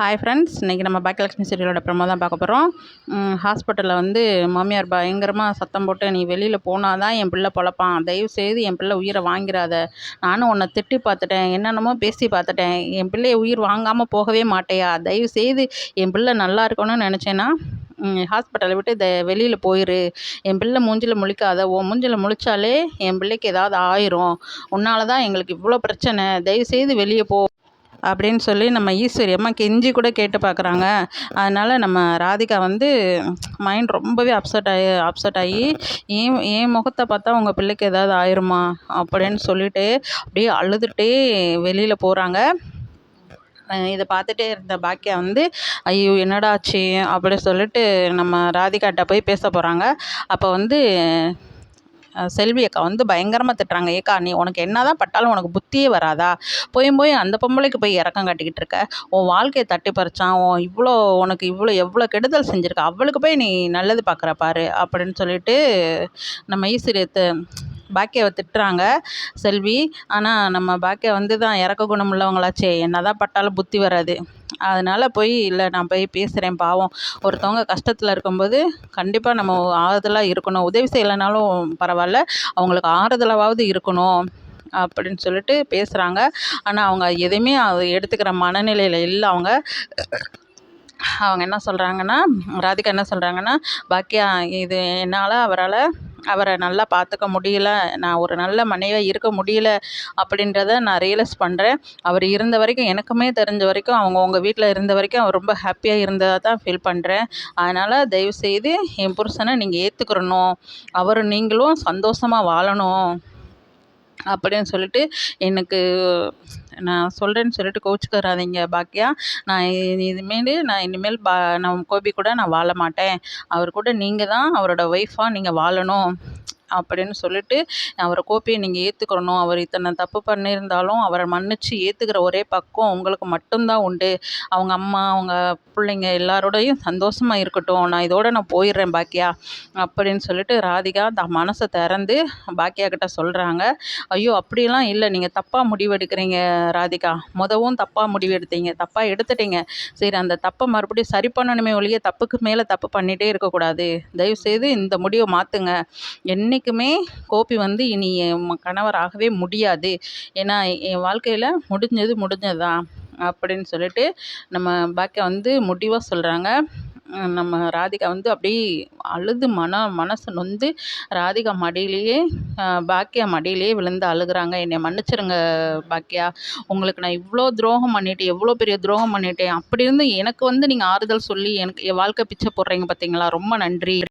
Hi friends இன்றைக்கி நம்ம Baakiyalakshmi சீரியலோட promo தான் பார்க்க போகிறோம் ஹாஸ்பிட்டலில் வந்து மாமியார் பயங்கரமாக சத்தம் போட்டு நீ வெளியில் போனால் தான் என் பிள்ளை பொழப்பான். தயவு செய்து என் பிள்ளை உயிரை வாங்கிறாத நானும் உன்னை திட்டி பார்த்துட்டேன். என்னென்னமோ பேசி பார்த்துட்டேன். என் பிள்ளைய உயிர் வாங்காமல் போகவே மாட்டேயா? தயவு செய்து என் பிள்ளை நல்லா இருக்கணும்னு நினச்சேன்னா ஹாஸ்பிட்டலை விட்டு த வெளியில் போயிரு. என் பிள்ளை மூஞ்சில் முழிக்காத. உன் மூஞ்சில் முழிச்சாலே என் பிள்ளைக்கு ஏதாவது ஆயிரும். உன்னால தான் எங்களுக்கு இவ்வளோ பிரச்சனை. தயவுசெய்து வெளியே போ. அப்படின்னு சொல்லி நம்ம ஈஸ்வரி அம்மா கெஞ்சி கூட கேட்டு பார்க்குறாங்க அதனால் நம்ம ராதிகா வந்து மைண்ட் ரொம்பவே அப்செட் ஆகி அப்செட் ஆகி ஏன் என் முகத்தை பார்த்தா உங்கள் பிள்ளைக்கு ஏதாவது ஆயிருமா? அப்படின்னு சொல்லிட்டு அப்படியே அழுதுகிட்டே வெளியில் போகிறாங்க இதை பார்த்துட்டே இருந்த பாக்கியா வந்து ஐயோ என்னடா ஆச்சு? அப்படி சொல்லிட்டு நம்ம ராதிகாட்ட போய் பேச போகிறாங்க அப்போ வந்து செல்வி அக்கா வந்து பயங்கரமாக திட்டுறாங்க. ஏக்கா நீ உனக்கு என்ன தான் பட்டாலும் உனக்கு புத்தியே வராதா? போய் போய் அந்த பொம்பளைக்கு போய் இறக்கம் காட்டிக்கிட்டு இருக்க. உன் வாழ்க்கையை தட்டி பறிச்சான். உன் இவ்வளோ உனக்கு இவ்வளோ எவ்வளோ கெடுதல் செஞ்சுருக்க. அவளுக்கு போய் நீ நல்லது பார்க்குற பாரு அப்படின்னு சொல்லிட்டு நம்ம ஈஸ்வரியத்தை பாக்கியாவை திட்டுறாங்க செல்வி. ஆனால் நம்ம பாக்கியா வந்து தான் இறக்க குணம் உள்ளவங்களாச்சே. என்ன தான் பட்டாலும் புத்தி வராது. அதனால் போய் இல்லை நான் போய் பேசுகிறேன் பாவம். ஒருத்தவங்க கஷ்டத்தில் இருக்கும்போது கண்டிப்பாக நம்ம ஆறுதலாக இருக்கணும். உதவி செய்யலைனாலும் பரவாயில்ல. அவங்களுக்கு ஆறுதலாவது இருக்கணும் அப்படின்னு சொல்லிட்டு பேசுகிறாங்க ஆனால் அவங்க எதையுமே எடுத்துக்கிற மனநிலையில் இல்லை. அவங்க அவங்க என்ன சொல்கிறாங்கன்னா ராதிகா என்ன சொல்கிறாங்கன்னா பாக்கியா இது என்னால் அவரால் அவரை நல்லா பார்த்துக்க முடியல நான் ஒரு நல்ல மனைவியாக இருக்க முடியல அப்படின்றத நான் ரியலைஸ் பண்ணுறேன் அவர் இருந்த வரைக்கும் எனக்குமே தெரிஞ்ச வரைக்கும் அவங்க உங்கள் வீட்டில் இருந்த வரைக்கும் அவர் ரொம்ப ஹாப்பியாக இருந்ததாக தான் ஃபீல் பண்ணுறேன் அதனால் தயவுசெய்து என் புருஷனை நீங்கள் ஏற்றுக்கிறணும் அவர் நீங்களும் சந்தோஷமாக வாழணும். அப்படின்னு சொல்லிட்டு எனக்கு நான் சொல்கிறேன்னு சொல்லிட்டு கோவிச்சுக்கிறாதீங்க பாக்கியா. நான் இதுமேல் நான் இனிமேல் பா நான் கோபி கூட நான் வாழ மாட்டேன். அவர் கூட நீங்கள் தான் அவரோட ஒய்ஃபாக நீங்கள் வாழணும். அப்படின்னு சொல்லிட்டு அவரை கோப்பையை நீங்கள் ஏற்றுக்கணும் அவர் இத்தனை தப்பு பண்ணியிருந்தாலும் அவரை மன்னித்து ஏற்றுக்கிற ஒரே பக்கம் உங்களுக்கு மட்டும்தான் உண்டு. அவங்க அம்மா அவங்க பிள்ளைங்க எல்லாரோடையும் சந்தோஷமாக இருக்கட்டும். நான் இதோட நான் போயிடுறேன் பாக்கியா அப்படின்னு சொல்லிட்டு ராதிகா த மனசை திறந்து பாக்கியா கிட்ட சொல்கிறாங்க ஐயோ அப்படிலாம் இல்லை. நீங்கள் தப்பாக முடிவெடுக்கிறீங்க ராதிகா. மொதவும் தப்பாக முடிவெடுத்தீங்க. தப்பாக எடுத்துட்டீங்க. சரி அந்த தப்பை மறுபடியும் சரி பண்ணணுமே ஒழிய தப்புக்கு மேலே தப்பு பண்ணிகிட்டே இருக்கக்கூடாது. தயவுசெய்து இந்த முடிவை மாற்றுங்க என்னைக்கு என்றைக்குமே கோபி வந்து இனி என் கணவராகவே முடியாது. ஏன்னா என் வாழ்க்கையில் முடிஞ்சது முடிஞ்சது தான் அப்படின்னு சொல்லிட்டு நம்ம பாக்கியா வந்து முடிவாக சொல்கிறாங்க நம்ம ராதிகா வந்து அப்படியே அழுது மன மனசு நொந்து ராதிகா மடியிலேயே பாக்கியா மடியிலேயே விழுந்து அழுகுறாங்க. என்னை மன்னிச்சிருங்க பாக்கியா. உங்களுக்கு நான் இவ்வளோ துரோகம் பண்ணிட்டேன் எவ்வளோ பெரிய துரோகம் பண்ணிட்டேன். அப்படி இருந்து எனக்கு வந்து நீங்கள் ஆறுதல் சொல்லி எனக்கு என் வாழ்க்கை பிச்சை போடுறீங்க பார்த்தீங்களா ரொம்ப நன்றி.